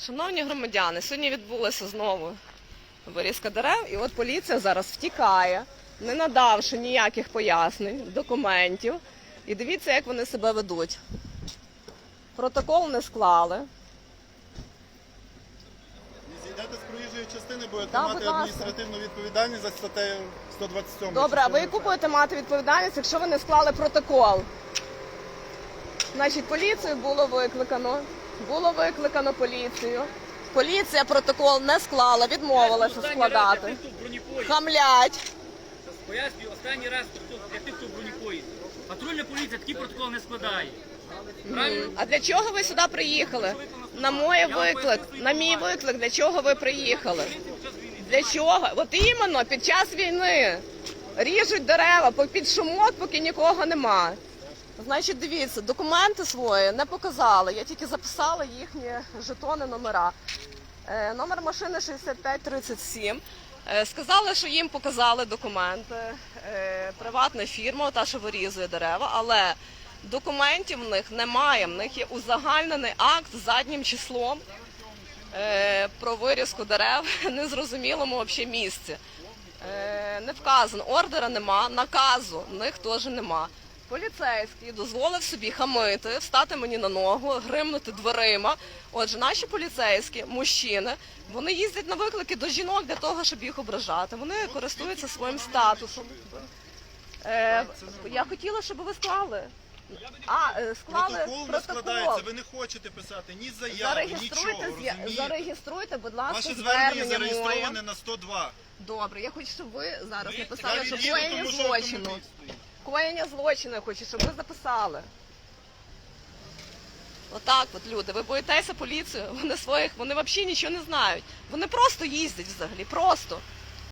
Шановні громадяни, сьогодні відбулася знову вирізка дерев, і от поліція зараз втікає, не надавши ніяких пояснень, документів. І дивіться, як вони себе ведуть. Протокол не склали. Зійдете з проїжджої частини, будете мати будь ласка. адміністративну відповідальність за статтею 127. Добре, а ви яку будете мати відповідальність, якщо ви не склали протокол? Значить, поліцію було викликано. Було викликано поліцію. Поліція протокол не склала, відмовилася складати. Хамлять. Пояснюю, останній раз для тих, хто в бронепоїзді. Патрульна поліція такий протокол не складає. Правильно? А для чого ви сюди приїхали? На мой виклик, на мій виклик, для чого ви приїхали? Для чого? От іменно під час війни ріжуть дерева по- під шумок, поки нікого нема. Значить, дивіться, документи свої не показали. Я тільки записала їхні жетони номера. Е, номер машини 6537. Е, сказали, що їм показали документи. Е, приватна фірма, та що вирізує дерева, але документів в них немає. В них є узагальнений акт заднім числом про вирізку дерев в незрозумілому взагалі місці. Не вказано, ордера нема, наказу в них теж нема. Поліцейський дозволив собі хамити, встати мені на ногу, гримнути дверима. Отже, наші поліцейські, мужчини, вони їздять на виклики до жінок для того, щоб їх ображати. Вони користуються своїм статусом. Е, я хотіла, щоб ви склали. А, е, склали Протокол не протокол. складається, ви не хочете писати ні заяви, Зареєструйте, нічого, з'я- розумієте? зареєструйте, будь ласка, Ваше звернення моє. зареєстроване на 102. Добре, я хочу, щоб ви зараз Я написали, що від'їду, коєння тому що злочину. автомобіль стоїть. Коєння злочину хочу, щоб ви записали. Отак от люди, ви боїтеся поліцію, вони своїх, вони взагалі нічого не знають. Вони просто їздять взагалі, просто.